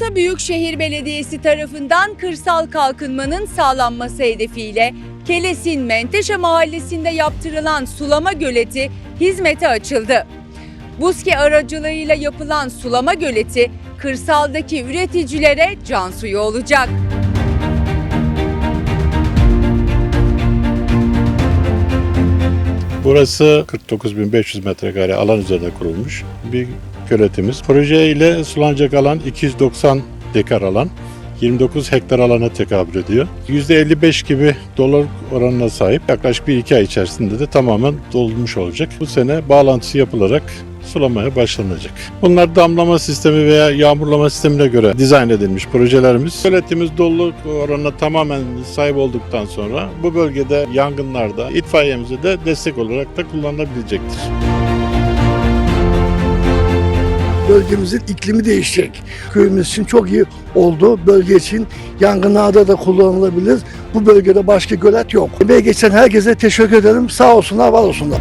Büyükşehir Belediyesi tarafından kırsal kalkınmanın sağlanması hedefiyle Keles'in Menteşe mahallesinde yaptırılan sulama göleti hizmete açıldı. Buski aracılığıyla yapılan sulama göleti kırsaldaki üreticilere can suyu olacak. Burası 49.500 metrekare alan üzerinde kurulmuş bir göletimiz. Proje ile sulanacak alan 290 dekar alan. 29 hektar alana tekabül ediyor. %55 gibi dolar oranına sahip. Yaklaşık 1-2 ay içerisinde de tamamen dolmuş olacak. Bu sene bağlantısı yapılarak sulamaya başlanacak. Bunlar damlama sistemi veya yağmurlama sistemine göre dizayn edilmiş projelerimiz. Göletimiz doluluk oranına tamamen sahip olduktan sonra bu bölgede yangınlarda itfaiyemize de destek olarak da kullanılabilecektir. bölgemizin iklimi değişecek. Köyümüz için çok iyi oldu. Bölge için yangınlarda da kullanılabilir. Bu bölgede başka gölet yok. Emeği geçen herkese teşekkür ederim. Sağ olsunlar, var olsunlar.